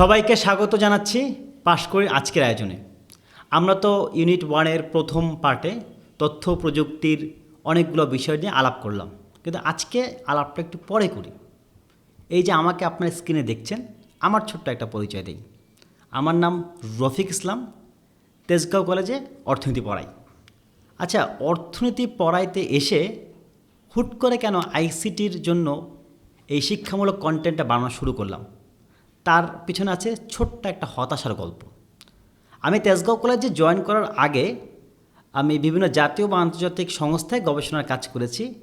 সবাইকে স্বাগত জানাচ্ছি পাশ করে আজকের আয়োজনে। আমরা তো ইউনিট ওয়ানের প্রথম পার্টে তথ্য প্রযুক্তির অনেকগুলো বিষয় নিয়ে আলাপ করলাম। কিন্তু আজকে আলাপটা একটু পরে করি। এই যে আমাকে আপনার স্ক্রিনে দেখছেন, আমার ছোট্ট একটা পরিচয় দিই। আমার নাম রফিক ইসলাম, তেজগাঁও কলেজে অর্থনীতি পড়াই। আচ্ছা অর্থনীতি পড়াইতে এসে হুট করে কেন আইসিটির জন্য এই শিক্ষামূলক কন্টেন্টটা বানানো শুরু করলাম? তার পিছনে আছে ছোট্ট একটা হতাশার গল্প। আমি তেজগাঁও কলেজে জয়েন করার আগে আমি বিভিন্ন জাতীয় বা আন্তর্জাতিক সংস্থায় গবেষণার কাজ করেছি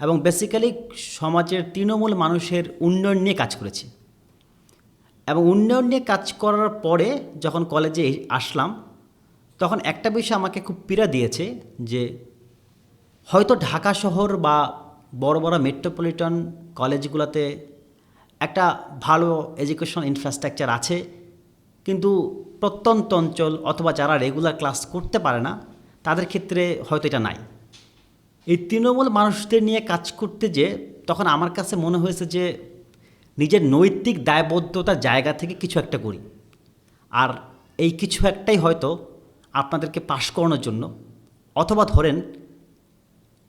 এবং বেসিক্যালি সমাজের তৃণমূল মানুষের উন্নয়ন নিয়ে কাজ করেছি। এবং উন্নয়ন নিয়ে কাজ করার পরে যখন কলেজে আসলাম, তখন একটা বিষয় আমাকে খুব পীড়া দিয়েছে যে হয়তো ঢাকা শহর বা বড় বড় মেট্রোপলিটন কলেজগুলোতে একটা ভালো এডুকেশন ইনফ্রাস্ট্রাকচার আছে, কিন্তু প্রত্যন্ত অঞ্চল অথবা যারা রেগুলার ক্লাস করতে পারে না, তাদের ক্ষেত্রে হয়তো এটা নাই। এই তৃণমূল মানুষদের নিয়ে কাজ করতে যে, তখন আমার কাছে মনে হয়েছে যে, নিজের নৈতিক দায়বদ্ধতার জায়গা থেকে কিছু একটা করি। আর এই কিছু একটাই হয়তো আপনাদেরকে পাশ করানোর জন্য। অথবা ধরেন,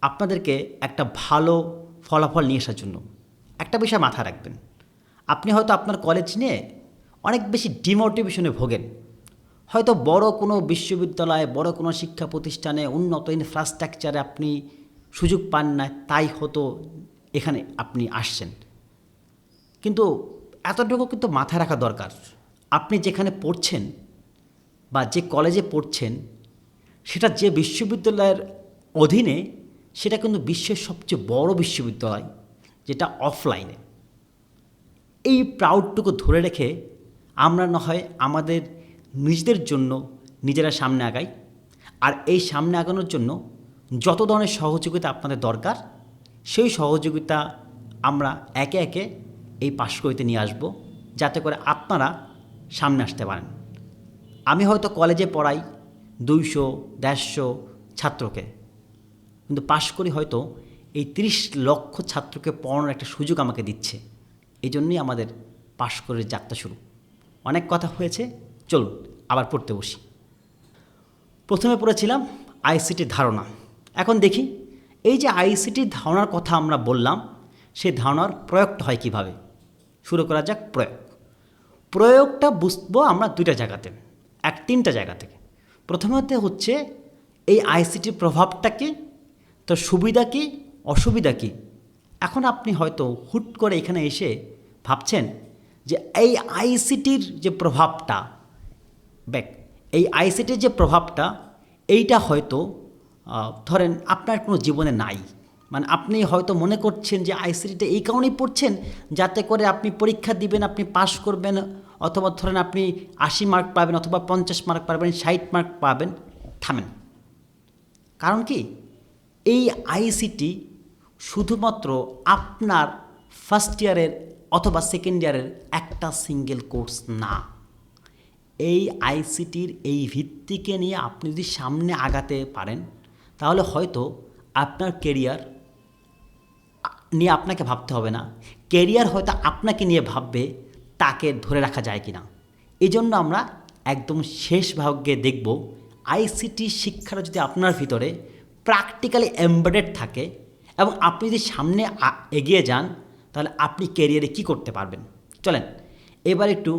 আপনাদেরকে একটা ভালো ফলাফল নিয়ে আসার জন্য। একটা বিষয় মাথায় রাখবেন। আপনি হয়তো আপনার কলেজ নিয়ে অনেক বেশি ডিমোটিভেশনে ভোগেন। হয়তো বড় কোনো বিশ্ববিদ্যালয়ে, বড় কোনো শিক্ষা প্রতিষ্ঠানে, উন্নত ইনফ্রাস্ট্রাকচারে আপনি সুযোগ পান না, তাই হতো এখানে আপনি আসছেন। কিন্তু এতটুকু কিন্তু মাথায় রাখা দরকার। আপনি যেখানে পড়ছেন বা যে কলেজে পড়ছেন, সেটা যে বিশ্ববিদ্যালয়ের অধীনে, সেটা কিন্তু বিশ্বের সবচেয়ে বড় বিশ্ববিদ্যালয়, যেটা অফলাইনে এই প্রাউডটুকু ধরে রেখে আমরা না হয় আমাদের নিজেদের জন্য নিজেরা সামনে আগাই। আর এই সামনে আগানোর জন্য যত ধরনের সহযোগিতা আপনাদের দরকার, সেই সহযোগিতা আমরা একে একে এই পাশকরিতে নিয়ে আসব, যাতে করে আপনারা সামনে আসতে পারেন। আমি হয়তো কলেজে পড়াই দুইশো, দেড়শো ছাত্রকে, কিন্তু পাশ করি হয়তো এই তিরিশ লক্ষ ছাত্রকে পড়ানোর একটা সুযোগ আমাকে দিচ্ছে। এই জন্যই আমাদের পাশ করে যাত্রা শুরু। অনেক কথা হয়েছে, চলুন আবার পড়তে বসি। প্রথমে পড়েছিলাম আইসিটির ধারণা। এখন দেখি, এই যে আইসিটির ধারণার কথা আমরা বললাম সেই ধারণার প্রয়োগটা হয় কীভাবে? শুরু করা যাক প্রয়োগ। প্রয়োগটা বুঝব আমরা দুইটা জায়গাতে, এক তিনটা জায়গা থেকে। প্রথমত হচ্ছে, এই আইসিটির প্রভাবটা কি? তার সুবিধা কী, অসুবিধা কী? এখন আপনি হয়তো হুট করে এখানে এসে ভাবছেন যে এই আইসিটির যে প্রভাবটা ব্যাক এই আইসিটির যে প্রভাবটা, এইটা হয়তো ধরেন আপনার কোনো জীবনে নাই। মানে আপনি হয়তো মনে করছেন যে আইসিটিটা এই কারণেই পড়ছেন, যাতে করে আপনি পরীক্ষা দিবেন, আপনি পাশ করবেন, অথবা ধরেন আপনি আশি মার্ক পাবেন, অথবা পঞ্চাশ মার্ক পাবেন, ষাট মার্ক পাবেন, থামেন। কারণ কি? এই আইসিটি শুধুমাত্র আপনার ফার্স্ট ইয়ারের অথবা সেকেন্ড ইয়ারের একটা সিঙ্গেল কোর্স না। এই আইসিটির এই ভিত্তিকে নিয়ে আপনি যদি সামনে আগাতে পারেন, তাহলে হয়তো আপনার কেরিয়ার নিয়ে আপনাকে ভাবতে হবে না। কেরিয়ার হয়তো আপনাকে নিয়ে ভাববে তাকে ধরে রাখা যায় কি না এই জন্য আমরা একদম শেষ ভাগ্যে দেখব আইসিটি শিক্ষাটা যদি আপনার ভিতরে প্র্যাকটিক্যালি এমবেডেড থাকে এবং আপনি যদি সামনে এগিয়ে যান তাহলে আপনি কেরিয়ারে কি করতে পারবেন? চলেন, এবার একটু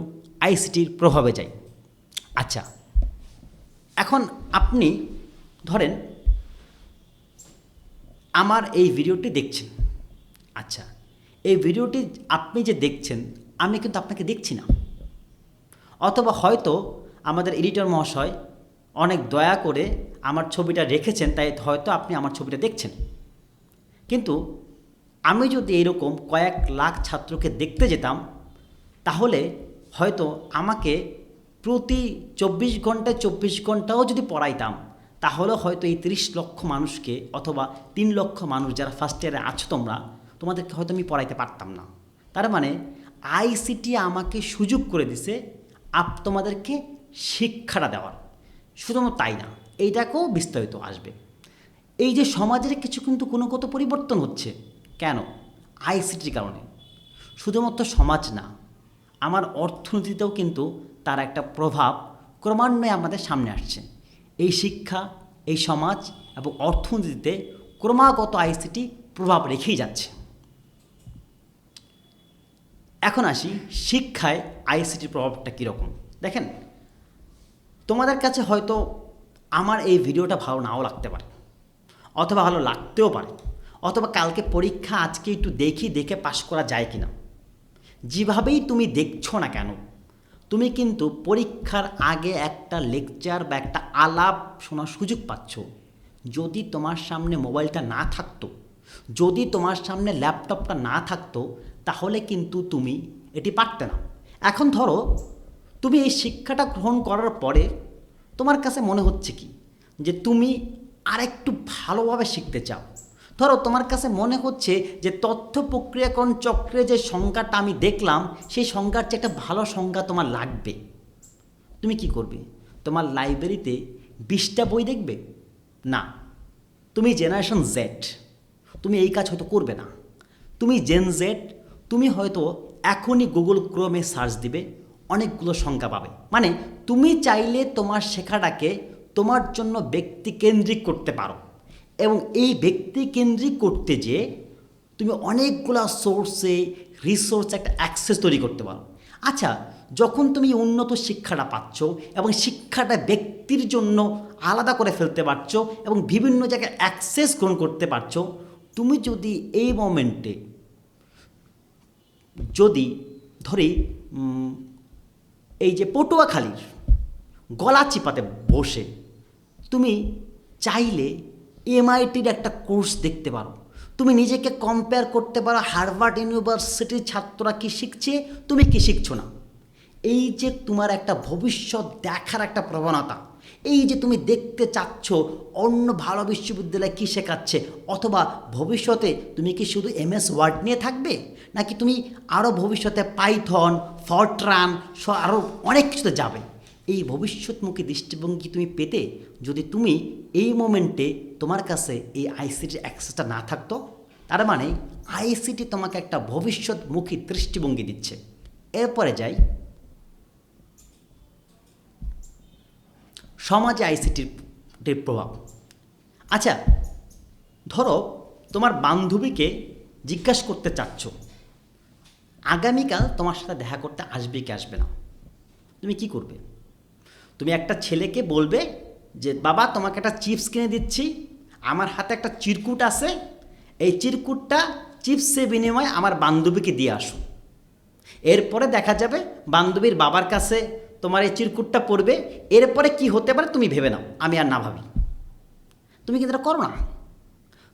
আইসিটির প্রভাবে যাই। আচ্ছা এখন আপনি ধরেন আমার এই ভিডিওটি দেখছেন। আচ্ছা এই ভিডিওটি আপনি যে দেখছেন, আমি কিন্তু আপনাকে দেখছি না। অথবা হয়তো আমাদের এডিটর মহাশয় অনেক দয়া করে আমার ছবিটা রেখেছেন, তাই হয়তো আপনি আমার ছবিটা দেখছেন। কিন্তু আমি যদি এরকম কয়েক লাখ ছাত্রকে দেখতে যেতাম, তাহলে হয়তো আমাকে প্রতি চব্বিশ ঘন্টায় চব্বিশ ঘন্টাও যদি পড়াইতাম, তাহলে হয়তো এই তিরিশ লক্ষ মানুষকে অথবা তিন লক্ষ মানুষ যারা ফার্স্ট ইয়ারে আছো তোমরা, তোমাদেরকে হয়তো আমি পড়াইতে পারতাম না। তার মানে আইসিটি আমাকে সুযোগ করে দিছে আপ তোমাদেরকে শিক্ষাটা দেওয়ার। শুধুমাত্র তাই না, এইটাকেও বিস্তারিত আসবে। এই যে সমাজের কিছু কিন্তু গুণগত পরিবর্তন হচ্ছে কেন? আইসিটির কারণে। শুধুমাত্র সমাজ না, আমার অর্থনীতিতেও কিন্তু তার একটা প্রভাব ক্রমান্বয়ে আমাদের সামনে আসছে। এই শিক্ষা, এই সমাজ এবং অর্থনীতিতে ক্রমাগত আইসিটি প্রভাব রেখেই যাচ্ছে। এখন আসি শিক্ষায় আইসিটির প্রভাবটা কীরকম? দেখেন, তোমাদের কাছে হয়তো আমার এই ভিডিওটা ভালো নাও লাগতে পারে, অথবা ভালো লাগতেও পারে। অথবা কালকে পরীক্ষা, আজকে একটু দেখি, দেখে পাশ করা যায় কি না যেভাবেই তুমি দেখছ না কেন, তুমি কিন্তু পরীক্ষার আগে একটা লেকচার বা একটা আলাপ শোনার সুযোগ পাচ্ছ। যদি তোমার সামনে মোবাইলটা না থাকতো, যদি তোমার সামনে ল্যাপটপটা না থাকতো, তাহলে কিন্তু তুমি এটি পারতে না। এখন ধরো, তুমি এই শিক্ষাটা গ্রহণ করার পরে তোমার কাছে মনে হচ্ছে কি? যে তুমি আরেকটু ভালোভাবে শিখতে চাও। ধরো, তোমার কাছে মনে হচ্ছে যে তথ্য প্রক্রিয়াকরণ চক্রে যে সংজ্ঞাটা আমি দেখলাম, সেই সংজ্ঞার চেয়ে একটা ভালো সংজ্ঞা তোমার লাগবে। তুমি কি করবে? তোমার লাইব্রেরিতে বিশটা বই দেখবে? না। তুমি জেনারেশন জেড তুমি এই কাজ হয়তো করবে না। তুমি জেন জেড তুমি হয়তো এখনই গুগল ক্রোমে সার্চ দিবে, অনেকগুলো সংখ্যা পাবে। মানে তুমি চাইলে তোমার শেখাটাকে তোমার জন্য ব্যক্তিকেন্দ্রিক করতে পারো। এবং এই ব্যক্তিকেন্দ্রিক করতে যে তুমি অনেকগুলো সোর্সে রিসোর্স একটা অ্যাক্সেস তৈরি করতে পারো। আচ্ছা যখন তুমি উন্নত শিক্ষাটা পাচ্ছ এবং শিক্ষাটা ব্যক্তির জন্য আলাদা করে ফেলতে পারছ এবং বিভিন্ন জায়গায় অ্যাক্সেস গ্রহণ করতে পারছ, তুমি যদি এই মোমেন্টে যদি ধরি এই যে পটুয়াখালীর গলা চিপাতে বসে, তুমি চাইলে এমআইটির একটা কোর্স দেখতে পারো। তুমি নিজেকে কম্পেয়ার করতে পারো হার্ভার্ড ইউনিভার্সিটির ছাত্ররা কী শিখছে, তুমি কি শিখছো না। এই যে তোমার একটা ভবিষ্যৎ দেখার একটা প্রবণতা, এই যে তুমি দেখতে চাচ্ছ অন্য ভালো বিশ্ববিদ্যালয় কী শেখাচ্ছে, অথবা ভবিষ্যতে তুমি কি শুধু এমএস ওয়ার্ড নিয়ে থাকবে, নাকি তুমি আরও ভবিষ্যতে পাইথন ফরট্রান আরও অনেক কিছুতে যাবে। এই ভবিষ্যৎমুখী দৃষ্টিভঙ্গি তুমি পেতে যদি তুমি এই মোমেন্টে তোমার কাছে এই আইসিটির অ্যাক্সেসটা না থাকতো, তার মানে আইসিটি তোমাকে একটা ভবিষ্যৎমুখী দৃষ্টিভঙ্গি দিচ্ছে। এরপরে যাই। সমাজে আইসিটির প্রভাব। আচ্ছা ধরো তোমার বান্ধবীকে জিজ্ঞাসা করতে চাচ্ছ, আগামীকাল তোমার সাথে দেখা করতে আসবে কি আসবে না? তুমি কি করবে? তুমি একটা ছেলেকে বলবে যে, বাবা, তোমাকে একটা চিপস কিনে দিচ্ছি। আমার হাতে একটা চিরকুট আছে। এই চিরকুটটা চিপসের বিনিময়ে আমার বান্ধবীকে দিয়ে আসো। এরপরে দেখা যাবে বান্ধবীর বাবার কাছে তোমার এই চিরকুটটা পড়বে। এরপরে কি হতে পারে তুমি ভেবে নাও। আমি আর না ভাবি। তুমি কিন্তু করো না?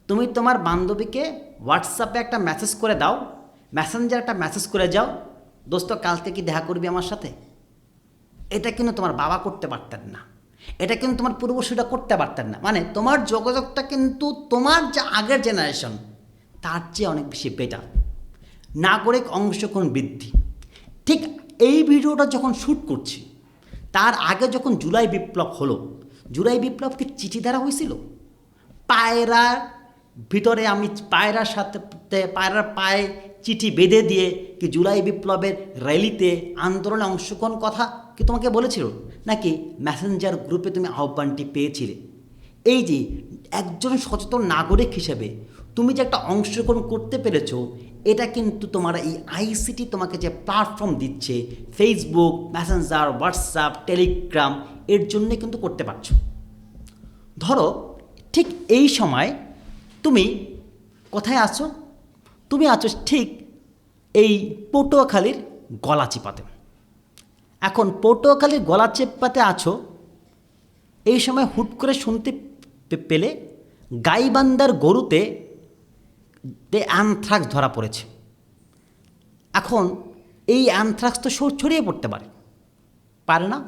তুমি তোমার বান্ধবীকে হোয়াটসঅ্যাপে একটা মেসেজ করে দাও। মেসেঞ্জার একটা মেসেজ করে যাও। দোস্ত, কালকে কি দেখা করবি আমার সাথে? এটা কিন্তু তোমার বাবা করতে পারতেন না। এটা কিন্তু তোমার পূর্বসূরা করতে পারতেন না। মানে তোমার যোগাযোগটা কিন্তু তোমার যে আগের জেনারেশন তার চেয়ে অনেক বেশি বেটার নাগরিক অংশগ্রহণ বৃদ্ধি। ঠিক এই ভিডিওটা যখন শ্যুট করছি, তার আগে যখন জুলাই বিপ্লব হলো, জুলাই বিপ্লব কি চিঠি দ্বারা হয়েছিল? পায়রার ভিতরে আমি পায়রার সাথে, পায়রার পায়ে চিঠি বেঁধে দিয়ে কি জুলাই বিপ্লবের র্যালিতে আন্দোলনে অংশগ্রহণ কথা কি তোমাকে বলেছিল? নাকি মেসেঞ্জার গ্রুপে তুমি আহ্বানটি পেয়েছিলে? এই যে একজন সচেতন নাগরিক হিসেবে তুমি যে একটা অংশগ্রহণ করতে পেরেছ, এটা কিন্তু তোমার এই আইসিটি তোমাকে যে প্ল্যাটফর্ম দিচ্ছে ফেসবুক মেসেঞ্জার হোয়াটসঅ্যাপ টেলিগ্রাম এর জন্যে কিন্তু করতে পারছ। ধরো, ঠিক এই সময় তুমি কোথায় আছো? তুমি আছো ঠিক এই পটুয়াখালীর গলা চিপাতে এখন পটুয়াখালীর গলা চেপাতে আছো, এই সময় হুট করে শুনতে পেলে গাইবান্দার গরুতে অ্যানথ্রাক্স ধরা পড়েছে। এখন এই অ্যানথ্রাক্স তো ছড়িয়ে পড়তে পারে। পারে না?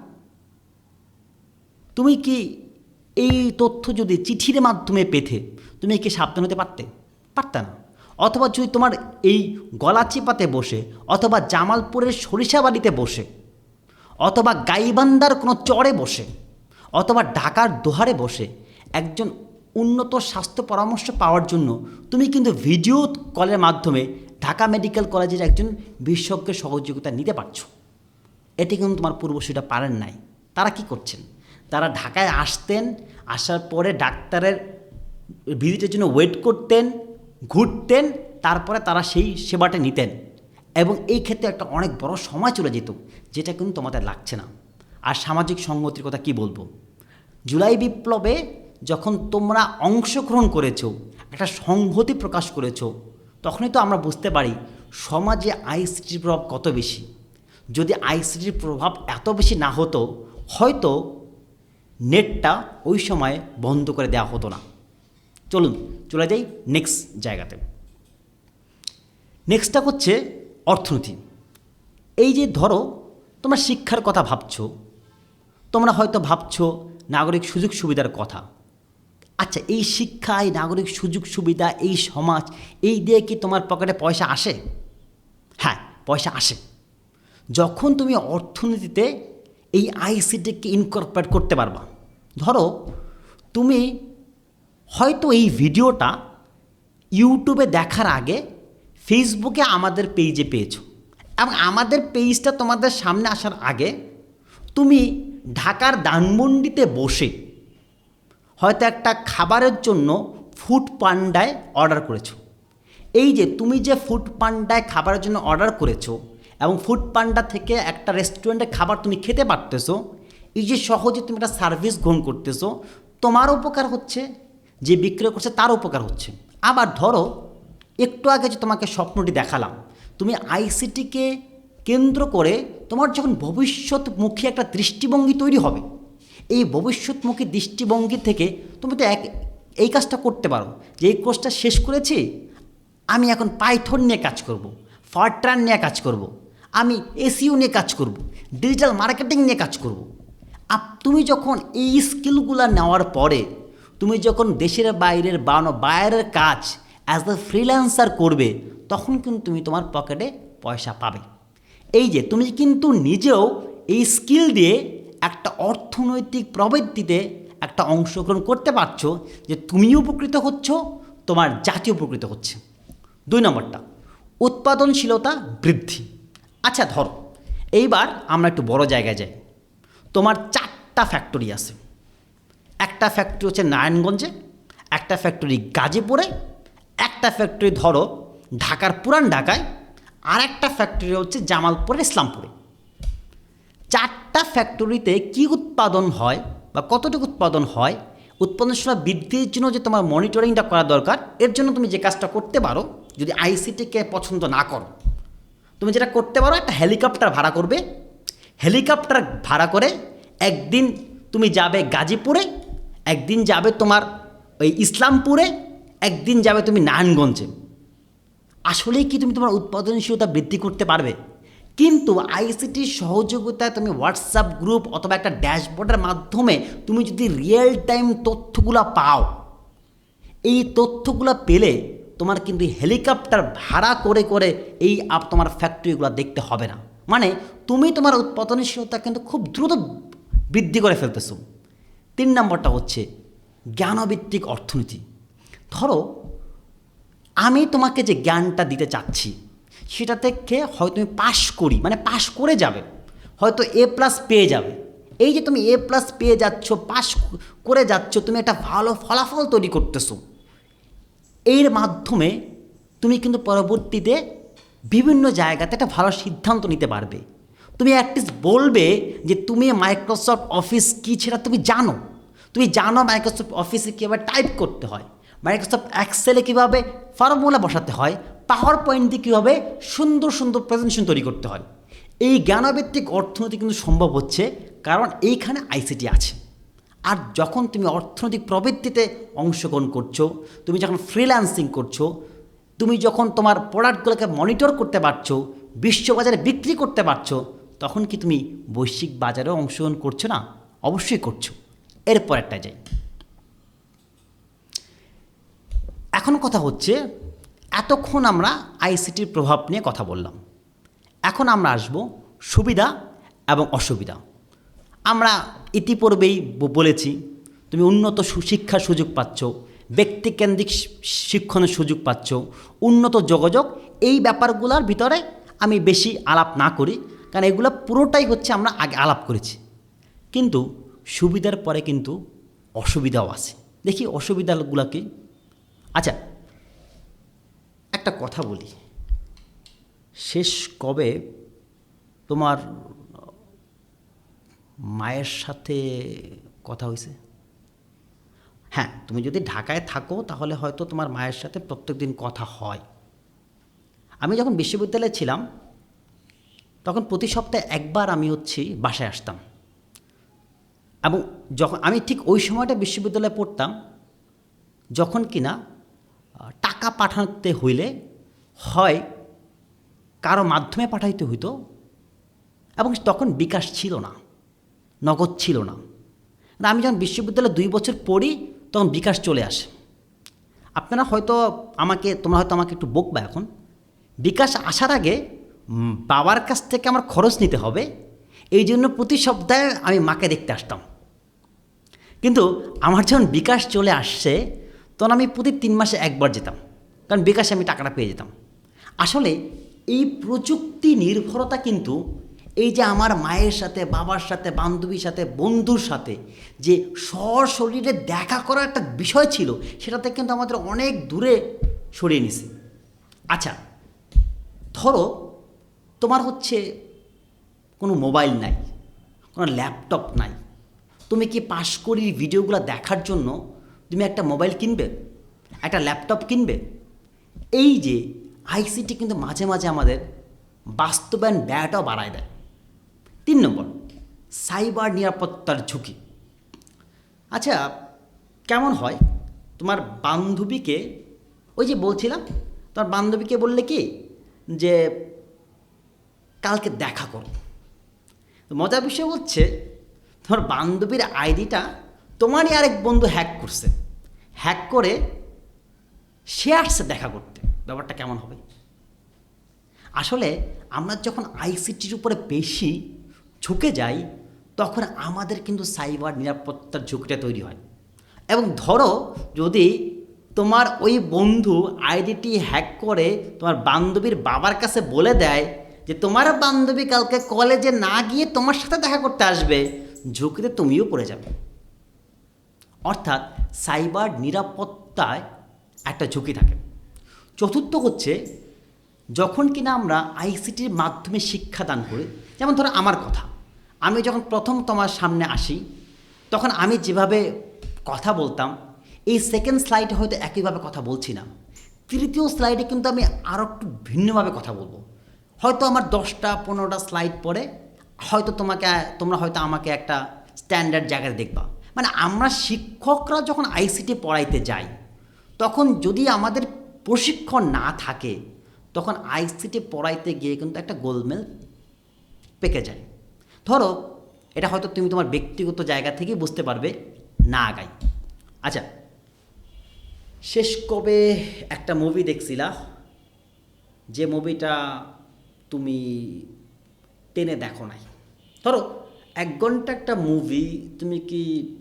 তুমি কি এই তথ্য যদি চিঠির মাধ্যমে পেতে, তুমি কি সাবধান হতে পারতে? পারতে না। অথবা যদি তোমার এই গলা চিপাতে বসে, অথবা জামালপুরের সরিষাবাড়িতে বসে অথবা গাইবান্দার কোনো চরে বসে, অথবা ঢাকার দোহারে বসে একজন উন্নত স্বাস্থ্য পরামর্শ পাওয়ার জন্য তুমি কিন্তু ভিডিও কলের মাধ্যমে ঢাকা মেডিকেল কলেজের একজন বিশেষজ্ঞের সহযোগিতা নিতে পারছ। এটি কিন্তু তোমার পূর্বসূরিটা পারেন নাই। তারা কি করছেন? তারা ঢাকায় আসতেন, আসার পরে ডাক্তারের ভিজিটের জন্য ওয়েট করতেন, ঘুরতেন, তারপরে তারা সেই সেবাটা নিতেন। এবং এই ক্ষেত্রে একটা অনেক বড় সময় চলে যেত, যেটা কিন্তু তোমাদের লাগছে না। আর সামাজিক সংগতির কথা কি বলব? জুলাই বিপ্লবে যখন তোমরা অংশগ্রহণ করেছ, একটা সংহতি প্রকাশ করেছ, তখনই তো আমরা বুঝতে পারি সমাজে আইসিটির প্রভাব কত বেশি। যদি আইসিটির প্রভাব এত বেশি না হতো, হয়তো নেটটা ওই সময় বন্ধ করে দেওয়া হতো না। চলুন, চলে যাই নেক্সট জায়গাতে। নেক্সটটা হচ্ছে অর্থনীতি। এই যে ধরো, তোমরা শিক্ষার কথা ভাবছ, তোমরা হয়তো ভাবছ নাগরিক সুযোগ সুবিধার কথা। আচ্ছা এই শিক্ষা এই নাগরিক সুযোগ সুবিধা, এই সমাজ, এই দিয়ে কি তোমার পকেটে পয়সা আসে? হ্যাঁ পয়সা আসে। যখন তুমি অর্থনীতিতে এই আইসিটিকে ইনকর্পোরেট করতে পারবা, ধরো তুমি হয়তো এই ভিডিওটা ইউটিউবে দেখার আগে ফেসবুকে আমাদের পেজে পেয়েছ। এবং আমাদের পেজটা তোমাদের সামনে আসার আগে তুমি ঢাকার ধানমন্ডিতে বসে হয়তো একটা খাবারের জন্য ফুড পান্ডায় অর্ডার করেছ। এই যে তুমি যে ফুড পান্ডায় খাবারের জন্য অর্ডার করেছ এবং ফুড পান্ডা থেকে একটা রেস্টুরেন্টে খাবার তুমি খেতে পারতেছো, এই যে সহজে তুমি একটা সার্ভিস গ্রহণ করতেছো, তোমার উপকার হচ্ছে, যে বিক্রয় করছে তার উপকার হচ্ছে। আবার ধরো একটু আগে যে তোমাকে স্বপ্নটি দেখালাম, তুমি আইসিটিকে কেন্দ্র করে তোমার যখন ভবিষ্যৎমুখী একটা দৃষ্টিভঙ্গি তৈরি হবে, এই ভবিষ্যৎমুখী দৃষ্টিভঙ্গি থেকে তুমি তো এক, এই কাজটা করতে পারো। যে এই কোর্সটা শেষ করেছি, আমি এখন পাইথন নিয়ে কাজ করব, ফার্ট্রান নিয়ে কাজ করব, আমি এসিও নিয়ে কাজ করব, ডিজিটাল মার্কেটিং নিয়ে কাজ করব। আপ, তুমি যখন এই স্কিলগুলো নেওয়ার পরে, তুমি যখন দেশের বাইরের বানো বাইরের কাজ অ্যাজ দ্য ফ্রিল্যান্সার করবে, তখন কিন্তু তুমি তোমার পকেটে পয়সা পাবে। এই যে, তুমি কিন্তু নিজেও এই স্কিল দিয়ে একটা অর্থনৈতিক প্রবৃত্তিতে একটা অংশগ্রহণ করতে পারছ যে তুমিও উপকৃত হচ্ছ, তোমার জাতীয় উপকৃত হচ্ছে। দুই নম্বরটা, উৎপাদনশীলতা বৃদ্ধি। আচ্ছা ধরো, এইবার আমরা একটু বড় জায়গায় যাই। তোমার চারটা ফ্যাক্টরি আছে। একটা ফ্যাক্টরি হচ্ছে নারায়ণগঞ্জে, একটা ফ্যাক্টরি গাজীপুরে একটা ফ্যাক্টরি ধরো, ঢাকার পুরান ঢাকায় আর একটা ফ্যাক্টরি হচ্ছে জামালপুরের ইসলামপুরে। চারটা ফ্যাক্টরিতে কি উৎপাদন হয় বা কতটুকু উৎপাদন হয় উৎপাদনশীলতা বৃদ্ধির জন্য যে তোমার মনিটরিংটা করা দরকার, এর জন্য তুমি যে কাজটা করতে পারো, যদি আইসিটিকে পছন্দ না করো, তুমি যেটা করতে পারো, একটা হেলিকপ্টার ভাড়া করবে। হেলিকপ্টার ভাড়া করে একদিন তুমি যাবে গাজীপুরে, একদিন যাবে তোমার ওই ইসলামপুরে একদিন যাবে তুমি নারায়ণগঞ্জে। আসলেই কি তুমি তোমার উৎপাদনশীলতা বৃদ্ধি করতে পারবে? কিন্তু আইসিটির সহযোগিতায় তুমি হোয়াটসঅ্যাপ গ্রুপ অথবা একটা ড্যাশবোর্ডের মাধ্যমে তুমি যদি রিয়েল টাইম তথ্যগুলো পাও, এই তথ্যগুলো পেলে তোমার কিন্তু হেলিকপ্টার ভাড়া করে করে এই আপ তোমার ফ্যাক্টরিগুলো দেখতে হবে না। মানে তুমি তোমার উৎপাদনশীলতা কিন্তু খুব দ্রুত বৃদ্ধি করে ফেলতেছো। তিন নম্বরটা হচ্ছে জ্ঞানভিত্তিক অর্থনীতি। ধরো, আমি তোমাকে যে জ্ঞানটা দিতে চাচ্ছি, সেটা থেকে হয়তো তুমি পাশ করি মানে পাশ করে যাবে, হয়তো এ প্লাস পেয়ে যাবে। এই যে তুমি এ প্লাস পেয়ে যাচ্ছ, পাশ করে যাচ্ছ, তুমি একটা ভালো ফলাফল তৈরি করতেছো, এর মাধ্যমে তুমি কিন্তু পরবর্তীতে বিভিন্ন জায়গাতে একটা ভালো সিদ্ধান্ত নিতে পারবে। তুমি অ্যাটলিস্ট বলবে যে তুমি মাইক্রোসফট অফিস কী সেটা তুমি জানো। তুমি জানো মাইক্রোসফট অফিসে কীভাবে টাইপ করতে হয়। মাইক্রোসফট এক্সেলে কীভাবে ফর্মুলা বসাতে হয় পাওয়ার পয়েন্ট দিয়ে কীভাবে সুন্দর সুন্দর প্রেজেন্টেশন তৈরি করতে হয়। এই জ্ঞানভিত্তিক অর্থনীতি কিন্তু সম্ভব হচ্ছে কারণ এইখানে আইসিটি আছে। আর যখন তুমি অর্থনৈতিক প্রবৃত্তিতে অংশগ্রহণ করছ, তুমি যখন ফ্রিল্যান্সিং করছ, তুমি যখন তোমার প্রোডাক্টগুলোকে মনিটর করতে পারছ, বিশ্ববাজারে বিক্রি করতে পারছ, তখন কি তুমি বৈশ্বিক বাজারেও অংশগ্রহণ করছ না? অবশ্যই করছ। এরপর একটা যাই। এখন কথা হচ্ছে, এতক্ষণ আমরা আইসিটির প্রভাব নিয়ে কথা বললাম। এখন আমরা আসব সুবিধা এবং অসুবিধা। আমরা ইতিপূর্বেই বলেছি, তুমি উন্নত সুশিক্ষার সুযোগ পাচ্ছ, ব্যক্তিকেন্দ্রিক শিক্ষণের সুযোগ পাচ্ছ, উন্নত যোগাযোগ, এই ব্যাপারগুলোর ভিতরে আমি বেশি আলাপ না করি, কারণ এগুলো পুরোটাই হচ্ছে আমরা আগে আলাপ করেছি। কিন্তু সুবিধার পরে কিন্তু অসুবিধাও আছে। দেখি অসুবিধাগুলো কি আচ্ছা একটা কথা বলি। শেষ কবে তোমার মায়ের সাথে কথা হয়েছে? হ্যাঁ তুমি যদি ঢাকায় থাকো তাহলে হয়তো তোমার মায়ের সাথে প্রত্যেকদিন কথা হয়। আমি যখন বিশ্ববিদ্যালয়ে ছিলাম, তখন প্রতি সপ্তাহে একবার আমি হচ্ছি বাসায় আসতাম। এবং যখন আমি ঠিক ওই সময়টা বিশ্ববিদ্যালয়ে পড়তাম, যখন কিনা টাকা পাঠাতে হইলে হয় কারও মাধ্যমে পাঠাইতে হইতো এবং তখন বিকাশ ছিল না, নগদ ছিল না। আমি যখন বিশ্ববিদ্যালয়ে দুই বছর পড়ি, তখন বিকাশ চলে আসে। আপনারা হয়তো আমাকে, তোমরা হয়তো আমাকে একটু বকবা এখন। বিকাশ আসার আগে বাবার কাছ থেকে আমার খরচ নিতে হবে, এই জন্য প্রতি সপ্তাহে আমি মাকে দেখতে আসতাম। কিন্তু আমার যখন বিকাশ চলে আসছে তখন আমি প্রতি তিন মাসে একবার যেতাম। কারণ বিকাশে আমি টাকাটা পেয়ে যেতাম। আসলে এই প্রযুক্তি নির্ভরতা কিন্তু এই যে আমার মায়ের সাথে, বাবার সাথে, বান্ধবীর সাথে, বন্ধুর সাথে যে সশরীরে দেখা করার একটা বিষয় ছিল সেটাতে কিন্তু আমাদের অনেক দূরে সরিয়ে নিছে। আচ্ছা ধরো তোমার হচ্ছে কোনো মোবাইল নাই, কোনো ল্যাপটপ নাই, তুমি কি পাশ করি ভিডিওগুলো দেখার জন্য তুমি একটা মোবাইল কিনবে? একটা ল্যাপটপ কিনবে? এই যে আইসিটি কিন্তু মাঝে মাঝে আমাদের বাস্তবায়ন ব্যয়টাও বাড়ায় দেয়। তিন নম্বর, সাইবার নিরাপত্তার ঝুঁকি। আচ্ছা কেমন হয়? তোমার বান্ধবীকে, ওই যে বলছিলাম, তোমার বান্ধবীকে বললে কি? যে কালকে দেখা করো। মজার বিষয় হচ্ছে, তোমার বান্ধবীর আইডিটা তোমারই আরেক বন্ধু হ্যাক করছে। হ্যাক করে সে আসছে দেখা করতে। ব্যাপারটা কেমন হবে? আসলে আমরা যখন আইসিটির উপরে বেশি ঝুঁকে যাই, তখন আমাদের কিন্তু সাইবার নিরাপত্তার ঝুঁকিটা তৈরি হয়। এবং ধরো যদি তোমার ওই বন্ধু আইডিটি হ্যাক করে তোমার বান্ধবীর বাবার কাছে বলে দেয় যে, তোমার বান্ধবী কালকে কলেজে না গিয়ে তোমার সাথে দেখা করতে আসবে, ঝুঁকিতে তুমিও পড়ে যাবে। অর্থাৎ সাইবার নিরাপত্তায় একটা ঝুঁকি থাকে। চতুর্থ হচ্ছে, যখন কিনা আমরা আইসিটির মাধ্যমে শিক্ষাদান করি, যেমন ধরো আমার কথা, আমি যখন প্রথম তোমার সামনে আসি, তখন আমি যেভাবে কথা বলতাম, এই সেকেন্ড স্লাইডে হয়তো একইভাবে কথা বলছি না। তৃতীয় স্লাইডে কিন্তু আমি আরও একটু ভিন্নভাবে কথা বলব। হয়তো আমার দশটা, পনেরোটা স্লাইড পরে হয়তো তোমাকে, তোমরা হয়তো আমাকে একটা স্ট্যান্ডার্ড জায়গায় দেখবা। মানে আমরা শিক্ষকরা যখন আইসিটি পড়াইতে যাই তখন যদি আমাদের প্রশিক্ষণ না থাকে, তখন আইসিটি পড়াইতে গিয়ে কিন্তু একটা গোলমেল পেকে যায়। ধরো, এটা হয়তো তুমি তোমার ব্যক্তিগত জায়গা থেকেই বুঝতে পারবে, না আগাই। আচ্ছা শেষ কবে একটা মুভি দেখছিলা? যে মুভিটা তুমি টেনে দেখো নাই? ধরো, এক ঘণ্টা একটা মুভি তুমি কি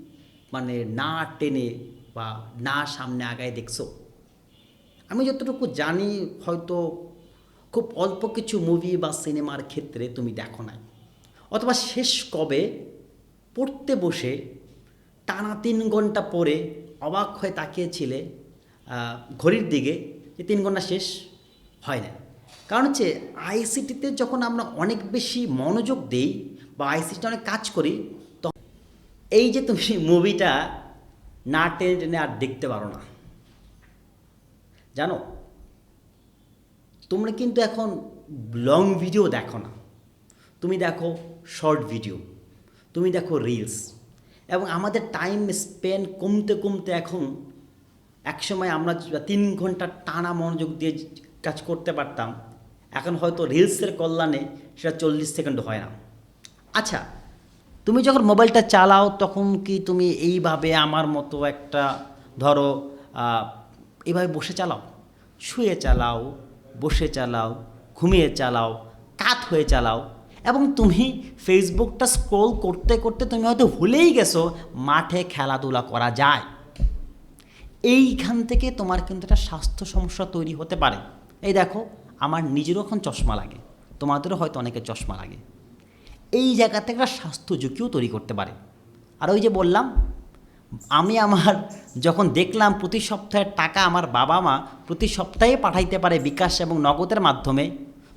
মানে না টেনে বা না সামনে আগায় দেখছ। আমি যতটুকু জানি, হয়তো খুব অল্প কিছু মুভি বা সিনেমার ক্ষেত্রে তুমি দেখো নাই। অথবা শেষ কবে পড়তে বসে টানা তিন ঘণ্টা পরে অবাক হয়ে তাকিয়েছিলে ঘড়ির দিকে যে তিন ঘণ্টা শেষ হয় না কারণ হচ্ছে আইসিটিতে যখন আমরা অনেক বেশি মনোযোগ দেই বা আইসিটিতে অনেক কাজ করি, তখন এই যে তুমি মুভিটা না টেনে টেনে আর দেখতে পারো না। জানো? তোমরা কিন্তু এখন লং ভিডিও দেখো না। তুমি দেখো শর্ট ভিডিও তুমি দেখো রিলস এবং আমাদের টাইম স্পেন্ড কমতে কমতে এখন একসময় আমরা তিন ঘণ্টা টানা মনোযোগ দিয়ে কাজ করতে পারতাম। এখন হয়তো রিলসের কল্যাণে সেটা চল্লিশ সেকেন্ড হয় না। আচ্ছা তুমি যখন মোবাইলটা চালাও তখন কি তুমি এইভাবে আমার মতো একটা ধরো আহ, এইভাবে বসে চালাও? শুয়ে চালাও বসে চালাও ঘুমিয়ে চালাও কাত হয়ে চালাও। এবং তুমি ফেসবুকটা স্ক্রোল করতে করতে তুমি হয়তো ভুলেই গেছো মাঠে খেলাধুলা করা যায়। এইখান থেকে তোমার কিন্তু একটা স্বাস্থ্য সমস্যা তৈরি হতে পারে। এই দেখো আমার নিজেরও এখন চশমা লাগে। তোমাদেরও হয়তো অনেকের চশমা লাগে। এই জায়গা থেকে একটা স্বাস্থ্য ঝুঁকিও তৈরি করতে পারে। আর ওই যে বললাম, আমি আমার যখন দেখলাম প্রতি সপ্তাহের টাকা আমার বাবা মা প্রতি সপ্তাহে পাঠাইতে পারে বিকাশ এবং নগদের মাধ্যমে,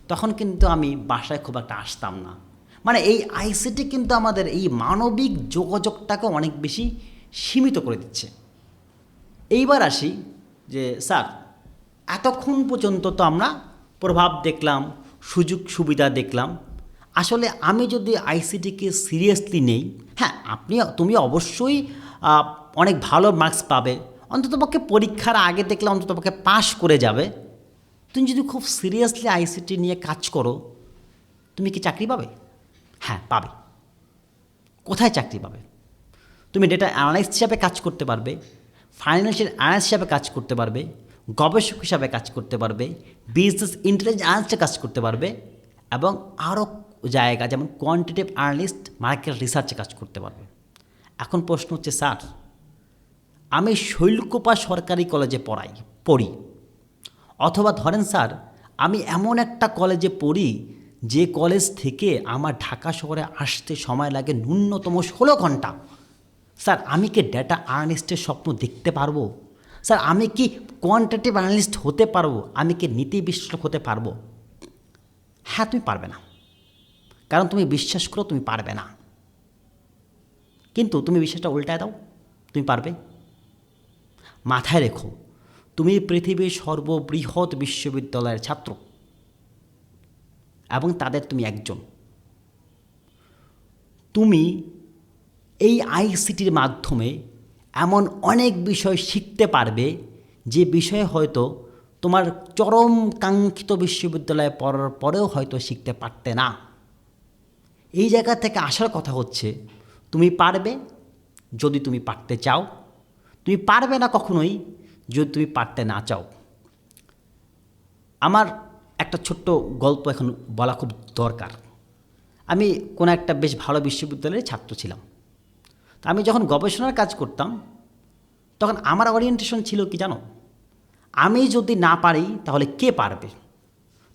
তখন কিন্তু আমি বাসায় খুব একটা আসতাম না। মানে এই আইসিটি কিন্তু আমাদের এই মানবিক যোগাযোগটাকে অনেক বেশি সীমিত করে দিচ্ছে। এইবার আসি যে, স্যার, এতক্ষণ পর্যন্ত তো আমরা প্রভাব দেখলাম সুযোগ সুবিধা দেখলাম আসলে আমি যদি আইসিটিকে সিরিয়াসলি নেই হ্যাঁ আপনি, তুমি অবশ্যই অনেক ভালো মার্কস পাবে। অন্ততপক্ষে পরীক্ষার আগে দেখলে অন্ততপক্ষে পাশ করে যাবে। তুমি যদি খুব সিরিয়াসলি আইসিটি নিয়ে কাজ করো, তুমি কি চাকরি পাবে? হ্যাঁ পাবে। কোথায় চাকরি পাবে? তুমি ডেটা অ্যানালাইস্ট হিসাবে কাজ করতে পারবে ফাইন্যান্সিয়াল অ্যানালিস্ট হিসাবে কাজ করতে পারবে, গবেষক হিসাবে কাজ করতে পারবে বিজনেস ইন্টেলিজেন্স কাজ করতে পারবে, এবং আরও জায়গা, যেমন কোয়ান্টিটিভ অ্যানালিস্ট মার্কেট রিসার্চে কাজ করতে পারবে। এখন প্রশ্ন হচ্ছে, স্যার, আমি শৈলকুপা সরকারি কলেজে পড়াই, পড়ি। অথবা ধরেন, স্যার, আমি এমন একটা কলেজে পড়ি, যে কলেজ থেকে আমার ঢাকা শহরে আসতে সময় লাগে ন্যূনতম ষোলো ঘণ্টা। স্যার, আমি কি ডেটা আর্নিস্টের স্বপ্ন দেখতে পারব? স্যার, আমি কি কোয়ান্টিটিভ অ্যানালিস্ট হতে পারব? আমি কি নীতি বিশ্লেষক হতে পারব? হ্যাঁ তুমি পারবে না। কারণ তুমি বিশ্বাস করো, তুমি পারবে না। কিন্তু তুমি বিশ্বাসটা উল্টায় দাও, তুমি পারবে। মাথায় রেখো, তুমি পৃথিবীর সর্ববৃহৎ বিশ্ববিদ্যালয়ের ছাত্র এবং তাদের তুমি একজন। তুমি এই আইসিটির মাধ্যমে এমন অনেক বিষয় শিখতে পারবে, যে বিষয়ে হয়তো তোমার চরম কাঙ্ক্ষিত বিশ্ববিদ্যালয়ে পড়ার পরেও হয়তো শিখতে পারতে না। এই জায়গা থেকে আসার কথা হচ্ছে, তুমি পারবে যদি তুমি পারতে চাও। তুমি পারবে না কখনোই যদি তুমি পারতে না চাও। আমার একটা ছোট্ট গল্প এখন বলা খুব দরকার। আমি কোনো একটা বেশ ভালো বিশ্ববিদ্যালয়ের ছাত্র ছিলাম। তো আমি যখন গবেষণার কাজ করতাম, তখন আমার ওরিয়েন্টেশন ছিল কি জানো? আমি যদি না পারি তাহলে কে পারবে?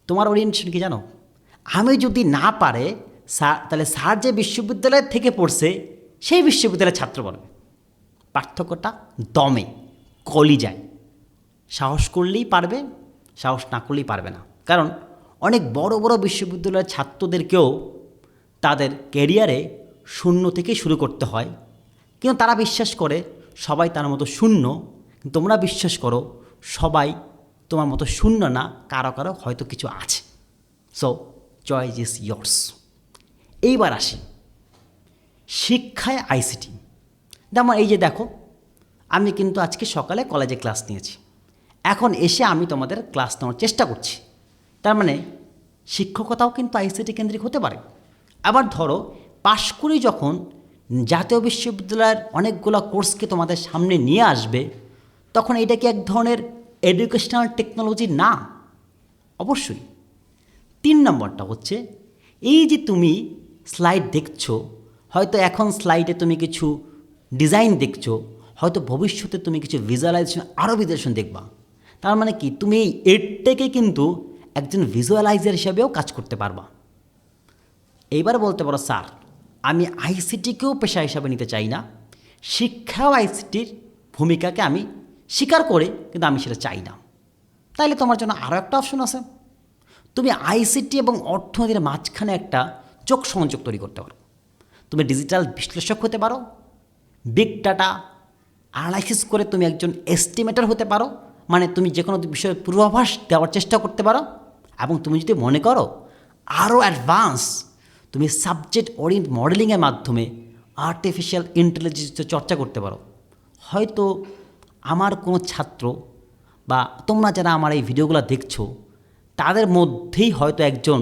তোমার ওরিয়েন্টেশন কি জানো? আমি যদি না পারে স্যার তাহলে স্যার যে বিশ্ববিদ্যালয় থেকে পড়ছে, সেই বিশ্ববিদ্যালয়ের ছাত্র বলবে। পার্থক্যটা দমে কলি যায় সাহস করলেই পারবে, সাহস না করলেই পারবে না। কারণ অনেক বড় বড় বিশ্ববিদ্যালয়ের ছাত্রদেরকেও তাদের ক্যারিয়ারে শূন্য থেকে শুরু করতে হয়। কিন্তু তারা বিশ্বাস করে, সবাই তার মতো শূন্য। তোমরা বিশ্বাস করো, সবাই তোমার মতো শূন্য না, কারও কারও হয়তো কিছু আছে। সো চয়েস ইজ ইয়ার্স এইবার আসি। শিক্ষায় আইসিটি। যেমন এই যে দেখো, আমি কিন্তু আজকে সকালে কলেজে ক্লাস নিয়েছি। এখন এসে আমি তোমাদের ক্লাস নেওয়ার চেষ্টা করছি। তার মানে শিক্ষকতাও কিন্তু আইসিটি কেন্দ্রিক হতে পারে। আবার ধরো, পাশ করে যখন জাতীয় বিশ্ববিদ্যালয়ের অনেকগুলো কোর্সকে তোমাদের সামনে নিয়ে আসবে, তখন এটা কি এক ধরনের এডুকেশনাল টেকনোলজি না। অবশ্যই। তিন নম্বরটা হচ্ছে, এই যে তুমি স্লাইড দেখছ, হয়তো এখন স্লাইডে তুমি কিছু ডিজাইন দেখছ, হয়তো ভবিষ্যতে তুমি কিছু ভিজুয়ালাইজেশন আরও ভিজুয়ালাইজেশন দেখবা। তার মানে কি? তুমি এই এডটাকে কিন্তু একজন ভিজুয়ালাইজার হিসাবেও কাজ করতে পারবা। এইবার বলতে পারো, স্যার, আমি আইসিটিকেও পেশা হিসাবে নিতে চাই না। শিক্ষাও আইসিটির ভূমিকাকে আমি স্বীকার করে কিন্তু আমি সেটা চাই না। তাইলে তোমার জন্য আরও একটা অপশন আছে। তুমি আইসিটি এবং অর্থনীতির মাঝখানে একটা চোখ সংযোগ তৈরি করতে পারো। তুমি ডিজিটাল বিশ্লেষক হতে পারো বিগ ডাটা অ্যানালাইসিস করে তুমি একজন এস্টিমেটার হতে পারো মানে তুমি যে কোনো বিষয়ে পূর্বাভাস দেওয়ার চেষ্টা করতে পারো এবং তুমি যদি মনে করো আরও অ্যাডভান্স তুমি সাবজেক্ট ওরিয়েন্ট মডেলিংয়ের মাধ্যমে আর্টিফিশিয়াল ইন্টেলিজেন্সের চর্চা করতে পারো। হয়তো আমার কোনো ছাত্র বা তোমরা যারা আমার এই ভিডিওগুলো দেখছ, তাদের মধ্যেই হয়তো একজন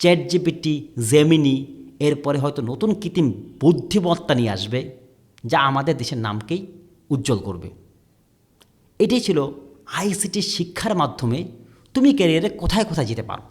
চ্যাট জিপিটি জেমিনি, এরপরে হয়তো নতুন কৃত্রিম বুদ্ধিমত্তা নিয়ে আসবে, যা আমাদের দেশের নামকেই উজ্জ্বল করবে। এটাই ছিল আইসিটি শিক্ষার মাধ্যমে তুমি ক্যারিয়ারে কোথায় কোথায় যেতে পারো।